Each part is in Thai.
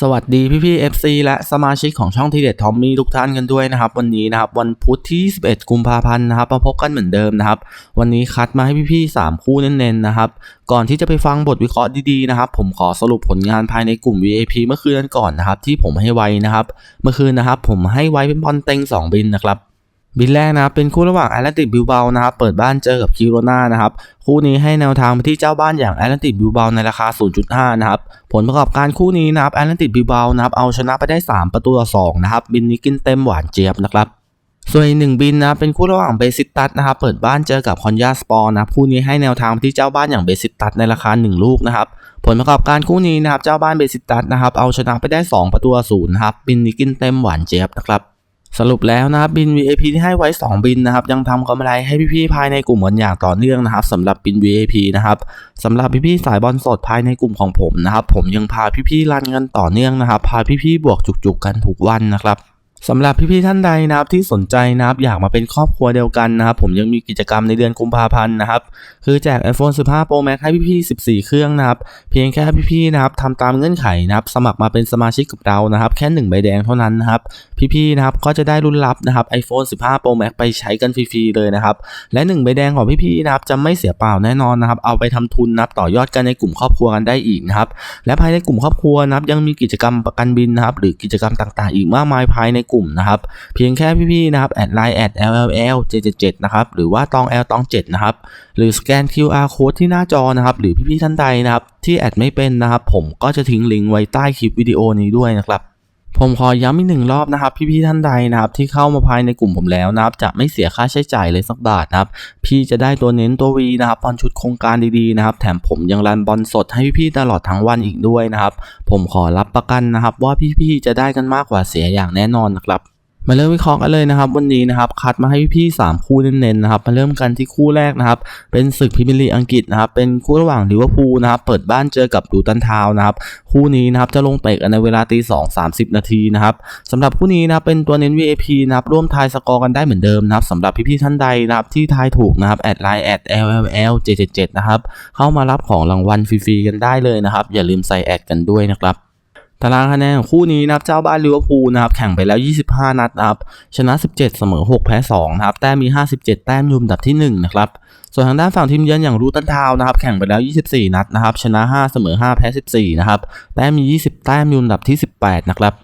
สวัสดีพี่พี่ FC และสมาชิกของช่องทีเด็ดทอมมี่ทุกท่านกันด้วยนะครับ วันนี้นะครับวันพุธที่ 11 กุมภาพันธ์นะครับมาพบกันเหมือนเดิมนะครับ วันนี้คัดมาให้พี่พี่ๆ3คู่เน้นๆนะครับ ก่อนที่จะไปฟังบทวิเคราะห์ดีๆนะครับ ผมขอสรุปผลงานภายในกลุ่ม VIP เมื่อคืนนั้นก่อนนะครับ ที่ผมให้ไว้นะครับ เมื่อคืนนะครับ ผมให้ไว้เป็นบอลเต็ง2บินนะครับ บินแรกนะครับเป็นคู่ระหว่างแอตแลนติกบิลเบานะครับเปิดบ้านเจอกับคิโรนานะครับคู่นี้ให้แนวทางไปที่เจ้าบ้านอย่างแอตแลนติกบิลเบาในราคา 0.5 นะครับผลประกอบการคู่นี้นะครับแอตแลนติกบิลเบานะครับเอาชนะไปได้ 3 ประตูต่อ2นะครับบินนี้กินเต็มหวานเจี๊ยบนะครับส่วนอีกหนึ่งบินนะเป็นคู่ระหว่างเบสิตัสนะครับเปิดบ้านเจอกับคอนยาสปอร์นะคู่นี้ให้แนวทางไปที่เจ้าบ้านอย่างเบสิตัสในราคา 1 ลูกนะครับผลประกอบการคู่นี้นะครับเจ้าบ้านเบสิตัสนะครับเอาชนะไปได้ 2 ประตูต่อศูนย์นะครับบินนี้กินเต็มหวานเจี๊ยบนะครับ สรุปแล้วนะครับบิน VIP ที่ให้ไว้ 2 บินนะครับยังทำกำไรให้พี่ๆภายในกลุ่มกันอย่างต่อเนื่องนะครับสำหรับบิน VIP นะครับสำหรับพี่ๆสายบอลสดภายในกลุ่มของผมนะครับผมยังพาพี่ๆรันเงินต่อเนื่องนะครับพาพี่ๆบวกจุกๆกันทุกวันนะครับ สำหรับพี่ๆท่านใดนะครับที่สนใจนะครับอยากมาเป็นครอบครัวเดียวกันนะครับผมยังมีกิจกรรมในเดือนกุมภาพันธ์นะครับคือแจก iPhone 15 Pro Max ให้พี่ๆ14 เครื่องนะครับเพียงแค่พี่ๆนะครับทำตามเงื่อนไขนะครับสมัครมาเป็นสมาชิกกับเรานะครับแค่หนึ่งใบแดงเท่านั้นนะครับพี่ๆนะครับก็จะได้รุ่นรับนะครับ iPhone 15 Pro Max ไปใช้กันฟรีๆเลยนะครับและ1ใบแดงของพี่ๆนะครับจะไม่เสียเปล่าแน่นอนนะครับเอาไปทำทุนนะครับต่อยอดกันในกลุ่มครอบครัวกันได้อีกนะครับและภายในกลุ่มครอบครัวนะครับยังมีกิจกรรมประกันบินนะครับหรือกิจกรรมต่างๆ อีกมากมายภายในกลุ่มนะครับ เพียงแค่พี่ๆนะครับแอดไลน์แอด LLL 777นะครับหรือว่าตอง L ตอง7นะครับหรือสแกน QR code ที่หน้าจอนะครับหรือพี่ๆท่านใดนะครับที่แอดไม่เป็นนะครับ ผมก็จะทิ้งลิงก์ไว้ใต้คลิปวิดีโอนี้ด้วยนะครับ ผมขอย้ำอีกหนึ่งรอบนะครับ พี่ๆท่านใดนะครับที่เข้ามาภายในกลุ่มผมแล้วนะครับ จะไม่เสียค่าใช้จ่ายเลยสักบาทนะครับ พี่จะได้ตัวเน้นตัววีนะครับบอลชุดโครงการดีๆนะครับ แถมผมยังรันบอลสดให้พี่ๆตลอดทั้งวันอีกด้วยนะครับ ผมขอรับประกันนะครับ ว่าพี่ๆจะได้กันมากกว่าเสียอย่างแน่นอนนะครับ มาเริ่มวิเคราะห์กันเลยนะครับ วันนี้นะครับคัดมาให้พี่ๆสามคู่เน้นๆนะครับมาเริ่มกันที่คู่แรกนะครับ เป็นศึกพรีเมียร์ลีกอังกฤษนะครับเป็นคู่ระหว่างลิเวอร์พูลนะครับเปิดบ้านเจอกับดูตันทาวนะครับคู่นี้นะครับจะลงเตะกันในเวลาตีสองสามสิบนาทีนะครับสำหรับคู่นี้นะครับเป็นตัวเน้น VIP นะครับร่วมทายสกอร์กันได้เหมือนเดิมนะครับสำหรับพี่ๆท่านใดนะครับที่ทายถูกนะครับแอดไลน์แอด LLL 777นะครับเข้ามารับของรางวัลฟรีๆกันได้เลยนะครับอย่าลืมใส่แอดกันด้วยนะครับ ตารางคะแนนของคู่นี้นะครับเจ้าบ้านลิเวอร์พูลนะครับแข่งไปแล้ว 25 นัดนะครับชนะ 17 เสมอ 6 แพ้2นะครับแต้มมี 57 แต้มอยุมดับที่ 1 นะครับส่วนทางด้านฝั่งทีมเยือนอย่างรูตันทาวนะครับแข่งไปแล้ว 24 นัดนะครับชนะ 5 เสมอ 5 แพ้ 14 นะครับแต้มมี 20 แต้มอยุมดับที่ 18 นะครับ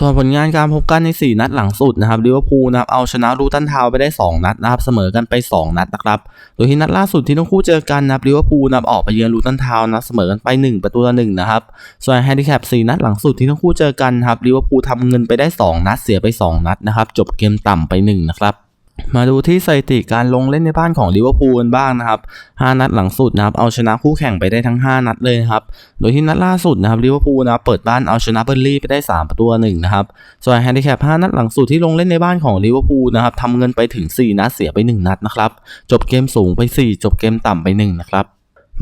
ส่วนผลงานการพบกันใน 4 นัดหลังสุดนะครับลิเวอร์พูลนะครับเอาชนะรูตันทาวไปได้ 2 นัดนะครับเสมอกันไป 2 นัดนะครับโดยที่นัดล่าสุดที่ทั้งคู่เจอกันนะครับลิเวอร์พูลนะครับออกไปเยือนรูตันทาวน์นะเสมอกันไป 1 ประตูต่อ1นะครับส่วนแฮนดิแคป4นัดหลังสุดที่ทั้งคู่เจอกันครับลิเวอร์พูลทำเงินไปได้ 2 นัดเสียไป 2 นัดนะครับจบเกมต่ำไป 1 นะครับ มาดูที่สถิติการลงเล่นในบ้านของลิเวอร์พูลบ้างนะครับ 5 นัดหลังสุดนะครับ เอาชนะคู่แข่งไปได้ทั้ง 5 นัดเลยนะครับ โดยที่นัดล่าสุดนะครับลิเวอร์พูลนะเปิดบ้านเอาชนะเบอร์ลี่ไปได้ 3 ประตูต่อ1นะครับ ส่วนแฮนดิแคป 5 นัดหลังสุดที่ลงเล่นในบ้านของลิเวอร์พูลนะครับทำเงินไปถึง 4 นัดเสียไป 1 นัดนะครับ จบเกมสูงไป 4 จบเกมต่ำไป 1 นะครับ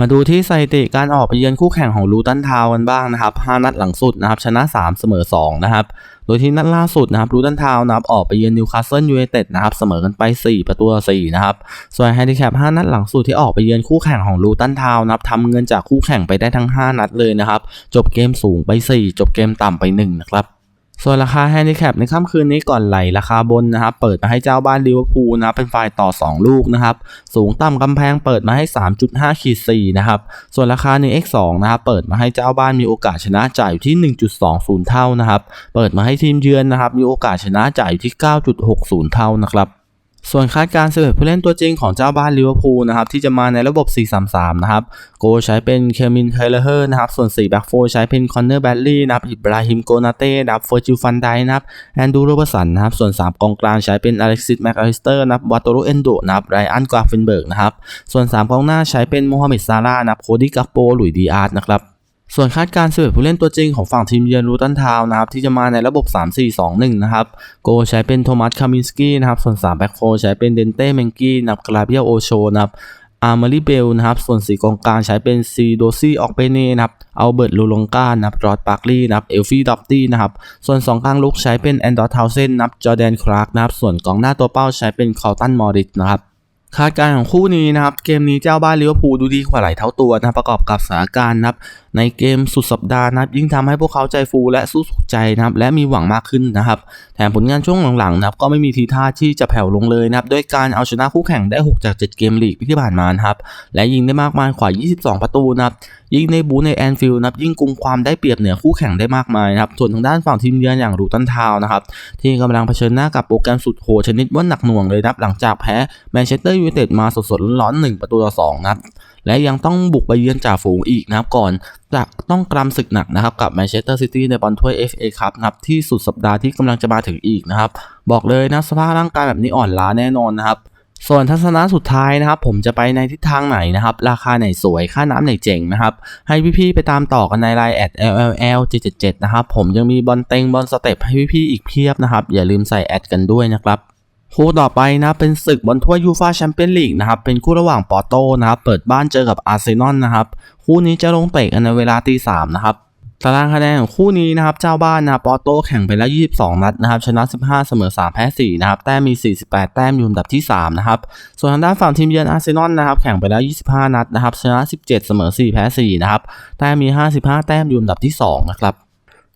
มาดูที่สถิติการออกไปเยือนคู่แข่งของลูตันทาวน์กันบ้างนะครับ 5 นัดหลังสุดนะครับ ชนะ 3 เสมอ 2 นะครับ โดยที่นัดล่าสุดนะครับลูตันทาวนะครับออกไปเยือนนิวคาสเซิลยูไนเต็ดนะครับเสมอกันไป 4 ประตูต่อ4นะครับส่วนแฮนดิแคป5นัดหลังสุดที่ออกไปเยือนคู่แข่งของลูตันทาวน์นะครับทำเงินจากคู่แข่งไปได้ทั้ง 5 นัดเลยนะครับจบเกมสูงไป 4 จบเกมต่ำไป1นะครับ ส่วนราคาแฮนดิแคปในค่ำคืนนี้ก่อนไหลราคาบนนะครับ เปิดมาให้เจ้าบ้านลิเวอร์พูลนะเป็นฝ่ายต่อ 2 ลูกนะครับ สูงต่ำกำแพงเปิดมาให้ 3.5ขีด4นะครับ ส่วนราคา 1x2 นะครับ เปิดมาให้เจ้าบ้านมีโอกาสชนะจ่ายอยู่ที่ 1.20 เท่านะครับ เปิดมาให้ทีมเยือนนะครับ มีโอกาสชนะจ่ายอยู่ที่ 9.60 เท่านะครับ ส่วนคาดการณ์11ผู้เล่นตัวจริงของเจ้าบ้านลิเวอร์พูลนะครับที่จะมาในระบบ 4-3-3 นะครับ โกใช้เป็นเคมินไคลเฮอร์นะครับ ส่วน4แบ็กโฟใช้เป็นคอนเนอร์แบดลี่นะครับ อิบราฮิมโกนาเต้นะครับเฟอร์จิลฟันไดนะครับ แอนดูโรเบสันนะครับ ส่วน 3 กองกลางใช้เป็นอเล็กซิสแมคอลิสเตอร์นะครับวาโตโรเอนโดนะครับไรอันกราฟินเบิร์กนะครับ ส่วน 3 กองหน้าใช้เป็นโมฮัมเหม็ดซาร่านะครับ โคดี้กัปโปหลุยดีอาร์ตนะครับ ส่วนคาดการณ์11ผู้เล่นตัวจริงของฝั่งทีมเยือนรูตันทาวน์นะครับที่จะมาในระบบ 3-4-2-1 นะครับโกใช้เป็นโทมัสคามินสกี้นะครับส่วน3แบ็คโฟใช้เป็นเดนเต้เมงกี้นับกราเบียโอโชนะครับอาร์มารีเบลนะครับส่วน4กองกลางใช้เป็นซีโดซี่ออกเปเน่นะครับอัลเบิร์ตลูลงกานะครับรอดปาร์คลีนะครับเอลฟี่ดอปตี้นะครับส่วน 2 กลางลุกใช้เป็นแอนดอร์ทาวเซนนะครับจอแดนคลาร์กนะครับส่วนกองหน้าตัวเป้าใช้เป็นคอลตันมอริสนะครับ คาดการณ์ของคู่นี้นะครับ เกมนี้เจ้าบ้านลิเวอร์พูลดูดีกว่าหลายเท่าตัวนะรประกอบกับสถานการณ์นะครับในเกมสุดสัปดาห์นะครับยิ่งทำให้พวกเขาใจฟูและสู้สุดใจนะครับและมีหวังมากขึ้นนะครับ แถมผลงานช่วงหลังๆนะครับก็ไม่มีทีท่าที่จะแผ่วลงเลยนะครับด้วยการเอาชนะคู่แข่งได้ 6 จาก 7 เกมลีกที่ผ่านมานะครับและยิงได้มากมายกว่า 22 ประตูนะครับยิ่งในบูในแอนฟิลด์นะครับยิ่งกุมความได้เปรียบเหนือคู่แข่งได้มากมายนะครับส่วนทางด้านฝั่งทีมเยือนอย่างรูตันทาวนะครับที่กำลังเผชิญหน้ากับโปรแกรมสุดโหดชนิดว่าหนักหน่วงเลยนะครับหลังจากแพ้แมนเชสเตอร์ยูไนเต็ดมาสดๆร้อนๆ1ประตูต่อ2นะครับและยังต้องบุกไปเยือนจ่าฝูงอีกนะครับก่อนจะต้องกรำศึกหนักนะครับกับแมนเชสเตอร์ซิตี้ในบอลถ้วย FA ครับนะครับที่สุดสัปดาห์ที่กำลังจะมาถึงอีกนะครับบอกเลยนะสภาพร่างกายแบบนี้อ่อนล้าแน่นอนนะครับ ส่วนทัศนะสุดท้ายนะครับ ผมจะไปในทิศทางไหนนะครับ ราคาไหนสวยค่าน้ำไหนเจ๋งนะครับ ให้พี่ๆไปตามต่อกันในไลน์แอด LLL 777นะครับ ผมยังมีบอลเต็งบอลสเต็ปให้พี่ๆอีกเพียบนะครับ อย่าลืมใส่แอดกันด้วยนะครับคู่ต่อไปนะเป็นศึกบอลถ้วยยูฟาแชมเปี้ยนลีกนะครับเป็นคู่ระหว่างปอร์โตนะครับเปิดบ้านเจอกับอาร์เซนอลนะครับคู่นี้จะลงเตะกันในเวลาตีสามนะครับ ตารางคะแนนของคู่นี้นะครับเจ้าบ้านนะปอโตแข่งไปแล้ว 22 นัดนะครับชนะ 15 เสมอ 3 แพ้ 4 นะครับแต้มมี 48 แต้มอยู่อันดับที่ 3 นะครับ ส่วนทางด้านฝั่งทีมเยือนอาร์เซนอลนะครับแข่งไปแล้ว 25 นัดนะครับชนะ 17 เสมอ 4 แพ้ 4 นะครับแต้มมี 55 แต้มอยู่อันดับที่ 2 นะครับ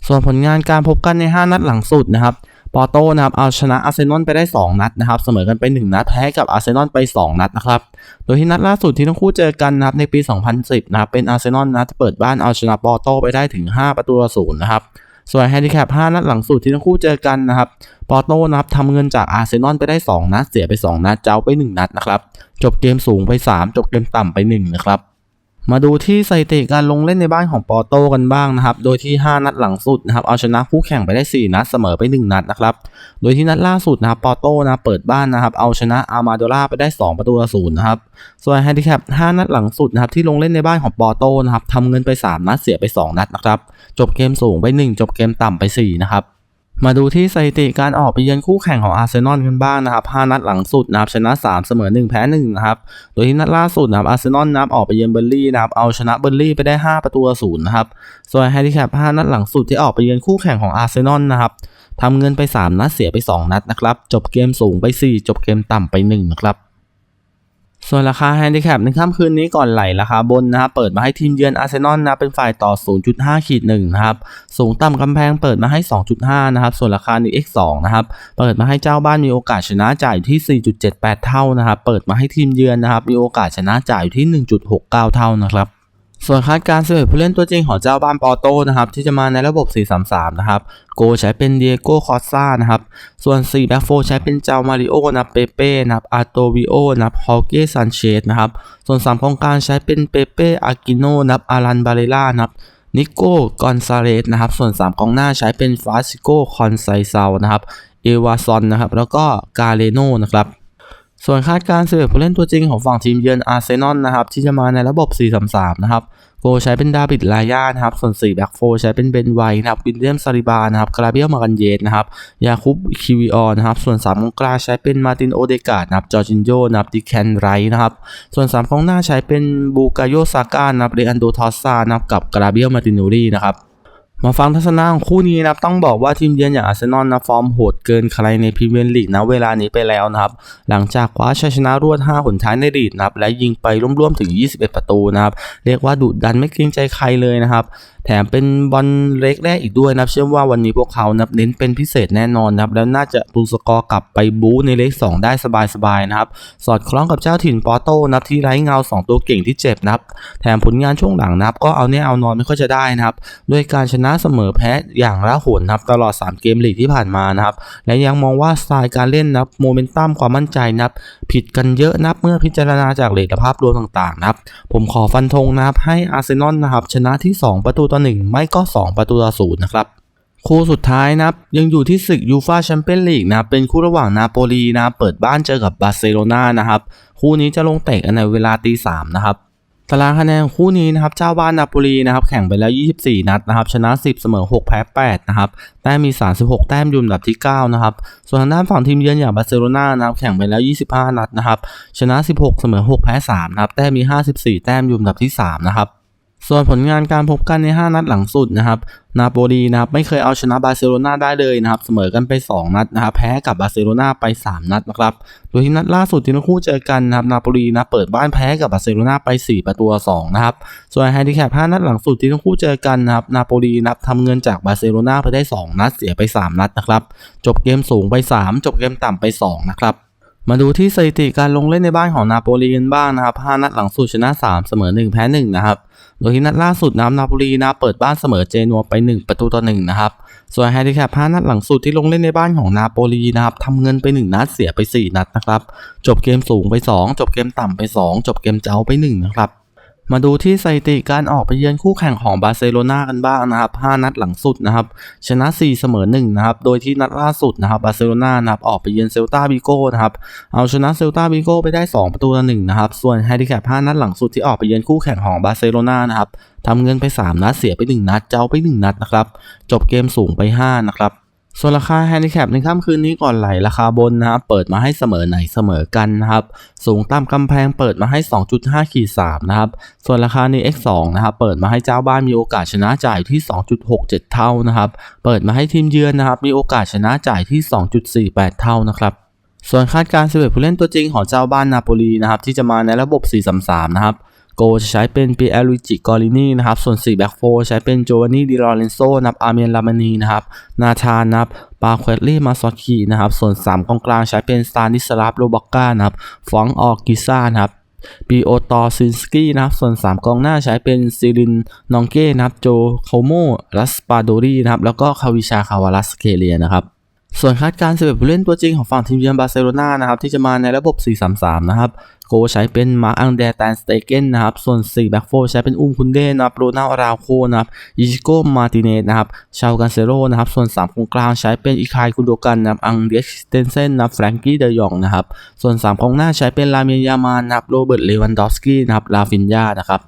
ส่วนผลงานการพบกันใน 5 นัดหลังสุดนะครับปอโตนะครับเอาชนะอาร์เซนอลไปได้ 2 นัดนะครับเสมอกันไป 1 นัดแพ้กับอาร์เซนอลไป 2 นัดนะครับ โดยที่นัดล่าสุดที่ทั้งคู่เจอกันนะครับในปี 2010 นะครับเป็นอาร์เซนอลนะเปิดบ้านเอาชนะปอร์โตไปได้ถึง 5 ประตูต่อศูนย์นะครับส่วนแฮนดิแคป5นัดหลังสุดที่ทั้งคู่เจอกันนะครับ ปอร์โตนะครับทำเงินจากอาร์เซนอลไปได้ 2 นัด เสียไป 2 นัด เจ้าไป 1 นัดนะครับ จบเกมสูงไป 3 จบเกมต่ำไป 1 นะครับ มาดูที่สถิติการลงเล่นในบ้านของปอร์โตกันบ้างนะครับ โดยที่ 5 นัดหลังสุดนะครับ เอาชนะคู่แข่งไปได้ 4 นัด เสมอไป 1 นัดนะครับ โดยที่นัดล่าสุดนะครับ ปอร์โตนะ เปิดบ้านนะครับ เอาชนะอาร์มาโดล่าไปได้ 2 ประตูต่อศูนย์นะครับ ส่วนแฮนดิแคป 5 นัดหลังสุดนะครับ ที่ลงเล่นในบ้านของปอร์โตนะครับทำเงินไป 3 นัด เสียไป 2 นัดนะครับ จบเกมสูงไป 1 จบเกมต่ำไป 4 นะครับ มาดูที่สถิติการออกไปเยือนคู่แข่งของอาร์เซนอลกันบ้างนะครับ 5 นัดหลังสุดนะครับชนะ 3 เสมอ 1 แพ้ 1 นะครับ โดยที่นัดล่าสุดนะครับอาร์เซนอลนับออกไปเยือนเบอร์ลี่นะครับ เอาชนะเบอร์ลี่ไปได้ 5 ประตูต่อศูนย์นะครับ ส่วนแฮร์รี่แคป5นัดหลังสุดที่ออกไปเยือนคู่แข่งของอาร์เซนอลนะครับทำเงินไป 3 นัดเสียไป 2 นัดนะครับ จบเกมสูงไป 4 จบเกมต่ำไป 1 นะครับ ส่วนราคาแฮนดิแคปในค่ำคืนนี้ก่อนไหลราคาบนนะครับเปิดมาให้ทีมเยือนอาร์เซนอลนะเป็นฝ่ายต่อ 0.5ขีดหนะครับสูงต่ำกำแพงเปิดมาให้ 2.5 นะครับ ส่วนราคา 1x2 นะครับเปิดมาให้เจ้าบ้านมีโอกาสชนะจ่ายอยู่ที่ 4.78 เท่านะครับเปิดมาให้ทีมเยือนนะครับมีโอกาสชนะจ่ายอยู่ที่ 1.69 เท่านะครับ ส่วนคาดการณ์11ผู้เล่นตัวจริงของเจ้าบ้านปอร์โตนะครับที่จะมาในระบบ 4-3-3 นะครับโกใช้เป็นเดียโก้คอสซานะครับส่วน4แบ็คโฟใช้เป็นเจ้ามาริโอนะครับเปเป้นับอาโตวิโอนับฮอเก้ซันเชสนะครับส่วน3กองกลางใช้เป็นเปเป้อากิโนนะครับอารันบาเรล่านะครับนิโก้กอนซาเรสนะครับส่วน3กองหน้าใช้เป็นฟาซิโกคอนไซเซานะครับเอวาซอนนะครับแล้วก็กาเลโนนะครับ ส่วนคาดการณ์11ผู้เล่นตัวจริงของฝั่งทีมเยือนอาร์เซนอลนะครับที่จะมาในระบบ 4-3-3 นะครับโกใช้เป็นดาบิดลายานะครับ ส่วน4แบ็กโฟใช้เป็นเบนไวนะครับวิลเลียมซาริบานะครับกราเบียลมากันเยสนะครับยาคุบคิวิออนนะครับ ส่วน3กองกลางใช้เป็นมาตินโอเดกาดนะครับจอร์จินโยนะครับดิแคนไรนะครับ ส่วน3กองหน้าใช้เป็นบูกาโยซาก้านะครับเรอันโดทอสซานะครับกับกราเบียลมาตินูรีนะครับ มาฟังทัศนะของคู่นี้นะครับต้องบอกว่าทีมเยือนอย่างอาร์เซนอลนะฟอร์มโหดเกินใครในพรีเมียร์ลีกนะเวลานี้ไปแล้วนะครับหลังจากคว้าชัยชนะรวด 5 หนท้ายในลีกนะครับและยิงไปร่วมๆถึง 21 ประตูนะครับเรียกว่าดุดันไม่เกรงใจใครเลยนะครับ ถมเป็นบอลเล็กแรกอีกด้วยนะครับเชื่อว่าวันนี้พวกเขานับเน้นเป็นพิเศษแน่นอนนะครับแล้วน่าจะตุนสกอร์กลับไปบู๊ในเลข2ได้สบายๆนะครับสอดคล้องกับเจ้าถิ่นปอโตนะครับที่ไร้เงา 2 ตัวเก่งที่เจ็บนะครับแถมผลงานช่วงหลังนะครับก็เอาแน่เอานอนไม่ค่อยจะได้นะครับด้วยการชนะเสมอแพ้อย่างละหนนะครับตลอด 3 เกมลีกที่ผ่านมานะครับและยังมองว่าสไตล์การเล่นนะครับโมเมนตัมความมั่นใจนะครับผิดกันเยอะนะับเมื่อพิจารณาจากเรทภาพรวมต่างๆนะครับผมขอฟันธงนะครับให้อาร์เซนอลนะครับชนะที่ 2 ประตูต่อ1 ไม่ก็ 2 ประตูต่อศูนย์นะครับคู่สุดท้ายนับยังอยู่ที่ศึกยูฟาแชมเปี้ยนลีกนะเป็นคู่ระหว่างนาโปลีนะเปิดบ้านเจอกับบาร์เซโลนานะครับคู่นี้จะลงเตะในเวลาตีสามนะครับตารางคะแนนคู่นี้นะครับเจ้าบ้านนาโปลีนะครับแข่งไปแล้ว 24 นัดนะครับชนะ 10 เสมอ 6 แพ้ 8 นะครับแต้มมี 36 แต้มอยู่อันดับที่ 9 นะครับ ส่วนทางด้านฝั่งทีมเยือนอย่างบาร์เซโลนานะครับแข่งไปแล้ว 25 นัดนะครับชนะ 16 เสมอ 6 แพ้ 3 นะครับแต้มมี 54 แต้มอยู่อันดับที่ 3 นะครับ ส่วนผลงานการพบกันใน 5 นัดหลังสุดนะครับ นาโปลีนะครับไม่เคยเอาชนะบาร์เซโลนาได้เลยนะครับ เสมอกันไป 2 นัดนะครับ แพ้กับบาร์เซโลนาไป 3 นัดนะครับ โดยที่นัดล่าสุดที่ทั้งคู่เจอกันนะครับ นาโปลีนะเปิดบ้านแพ้กับบาร์เซโลนาไป 4 ประตูต่อ2นะครับ ส่วนไฮดิแคป 5 นัดหลังสุดที่ทั้งคู่เจอกันนะครับ นาโปลีนับทำเงินจากบาร์เซโลนาไปได้ 2 นัด เสียไป 3 นัดนะครับ จบเกมสูงไป 3 จบเกมต่ำไป 2 นะครับมาดูที่สถิติการลงเล่นในบ้านของนาโปลีกันบ้างนะครับ 5 นัดหลังสุดชนะ 3 เสมอ 1 แพ้ 1 นะครับ โดยที่นัดล่าสุดนะครับนาโปลีนะเปิดบ้านเสมอเจนัวไป 1 ประตูต่อ1นะครับส่วนแฮนดิแคป5นัดหลังสุดที่ลงเล่นในบ้านของนาโปลีนะครับทำเงินไป 1 นัดเสียไป 4 นัดนะครับจบเกมสูงไป 2 จบเกมต่ำไป 2 จบเกมเจ้าไป1นะครับ มาดูที่สถิติการออกไปเยือนคู่แข่งของบาร์เซโลนากันบ้างนะครับ 5 นัดหลังสุดนะครับ ชนะ 4 เสมอ 1 นะครับ โดยที่นัดล่าสุดนะครับบาร์เซโลนานะครับออกไปเยือนเซลตาบิโก้นะครับ เอาชนะเซลตาบิโก้ไปได้ 2 ประตูต่อ1นะครับ ส่วนแฮนดิแคป5นัดหลังสุดที่ออกไปเยือนคู่แข่งของบาร์เซโลนานะครับทำเงินไป 3 นัดเสียไป 1 นัดเจ้าไป 1 นัดนะครับ จบเกมสูงไป 5 นะครับ ส่วนราคาแฮนดิแคปในค่ำคืนนี้ก่อนไหลราคาบนนะครับเปิดมาให้เสมอไหนเสมอกันนะครับสูงต่ำกำแพงเปิดมาให้ 2.5ขีด3นะครับส่วนราคาใน X2 นะครับเปิดมาให้เจ้าบ้านมีโอกาสชนะจ่ายอยู่ที่ 2.67 เท่านะครับเปิดมาให้ทีมเยือนนะครับมีโอกาสชนะจ่ายที่ 2.48 เท่านะครับส่วนคาดการณ์11ผู้เล่นตัวจริงของเจ้าบ้านนาโปลีนะครับที่จะมาในระบบ 4-3-3 นะครับ โกจะใช้เป็นปีเอลุจิกอรินีนะครับ ส่วน4แบ็กโฟใช้เป็นโจวานนี่ดิลอเรนโซนับอาร์เมียนลามานีนะครับ นาธานนับปาเควตลี่มาซอคีนะครับ ส่วน3กองกลางใช้เป็นสตานิสลาฟโรบักก้านะครับ ฟองออกิซ่านะครับปีโอตอซินสกี้นะครับ ส่วน 3 กองหน้าใช้เป็นซิลินนองเก้นะครับ โจโคโมรัสปาโดรีนะครับ แล้วก็คาวิชาคาวาลัสเคเลียนะครับ ส่วนคาดการณ์11ผู้เล่นตัวจริงของฝั่งทีมเยือนบาร์เซโลนานะครับที่จะมาในระบบ 4-3-3 นะครับโกใช้เป็นมาร์อังเดรแตนสเตเกนนะครับส่วน4แบ็กโฟใช้เป็นอุ้มคุนเดนะครับโรนาอาราโคนะครับอิชิโกมาติเนสนะครับชาวกันเซโรนะครับส่วน3กองกลางใช้เป็นอิคายคุนโดกันนะครับอังเดียสเตนเซนนะครับแฟรงกี้เดยองนะครับส่วน3กองหน้าใช้เป็นลาเมียยามานนะครับโรเบิร์ตเลวันดอฟสกี้นะครับลาฟินยานะครับ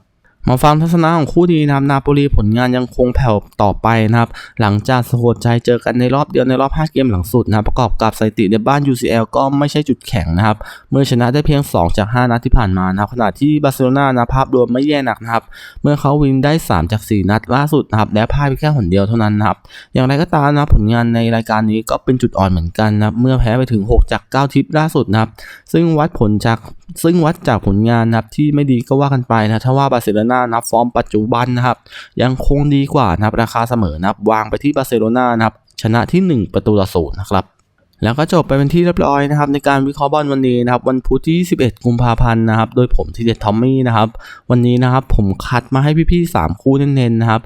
มาฟังทัศนะของคู่นี้นะครับนาโปลีผลงานยังคงแผ่วต่อไปนะครับ หลังจากสะกดใจเจอกันในรอบเดียวในรอบ 5 เกมหลังสุดนะรประกอบกับสถิติในบ้าน UCL ก็ไม่ใช่จุดแข็งนะครับ เมื่อชนะได้เพียง 2 จาก 5 นัดที่ผ่านมานะครับขณะที่บาร์เซโลนานะภาพรวมไม่แย่หนักนะครับ เมื่อเขาวินได้ 3 จาก 4 นัดล่าสุดนะครับและพ่ายไปแค่หนเดียวเท่านั้นนะครับ อย่างไรก็ตามนะผลงานในรายการนี้ก็เป็นจุดอ่อนเหมือนกันนะเมื่อแพ้ไปถึง 6 จาก 9 ทิปล่าสุดนะครับซึ่งวัดผลจาก ซึ่งวัดจากผลงานนะครับที่ไม่ดีก็ว่ากันไปนะถ้าว่าบาร์เซโลนานับฟอร์มปัจจุบันนะครับ ยังคงดีกว่านะครับราคาเสมอนะครับวางไปที่บาร์เซโลนานะครับชนะที่ 1 ประตูต่อศูนย์นะครับแล้วก็จบไปเป็นที่เรียบร้อยนะครับในการวิเคราะห์บอลวันนี้นะครับวันพุธที่ 11 กุมภาพันธ์นะครับโดยผมทีเด็ดทอมมี่นะครับวันนี้นะครับผมคัดมาให้พี่ๆ3คู่เน้นๆนะครับ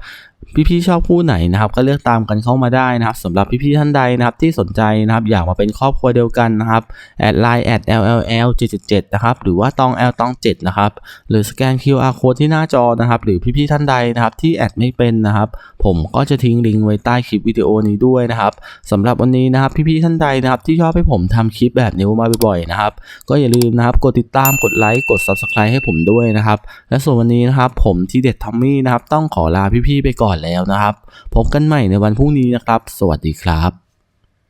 พี่ๆชอบคู่ไหนนะครับ ก็เลือกตามกันเข้ามาได้นะครับสำหรับพี่ๆท่านใดนะครับที่สนใจนะครับอยากมาเป็นครอบครัวเดียวกันนะครับแอดไลน์แอด LLL 77นะครับหรือว่าตอง L ตอง7นะครับหรือสแกน QR code ที่หน้าจอนะครับ หรือพี่ๆท่านใดนะครับที่แอดไม่เป็นนะครับ ผมก็จะทิ้งลิงก์ไว้ใต้คลิปวิดีโอนี้ด้วยนะครับสำหรับวันนี้นะครับพี่ๆท่านใดนะครับที่ชอบให้ผมทำคลิปแบบนี้มาบ่อยๆนะครับก็อย่าลืมนะครับกดติดตามกดไลค์กด Subscribe ให้ผมด้วยนะครับและส่วนวันนี้นะครับผมที่เด็ดทอมมี่นะครับต้องขอลาพี่ๆไปก่อนแล้วนะครับ พบกันใหม่ในวันพรุ่งนี้นะครับ สวัสดีครับ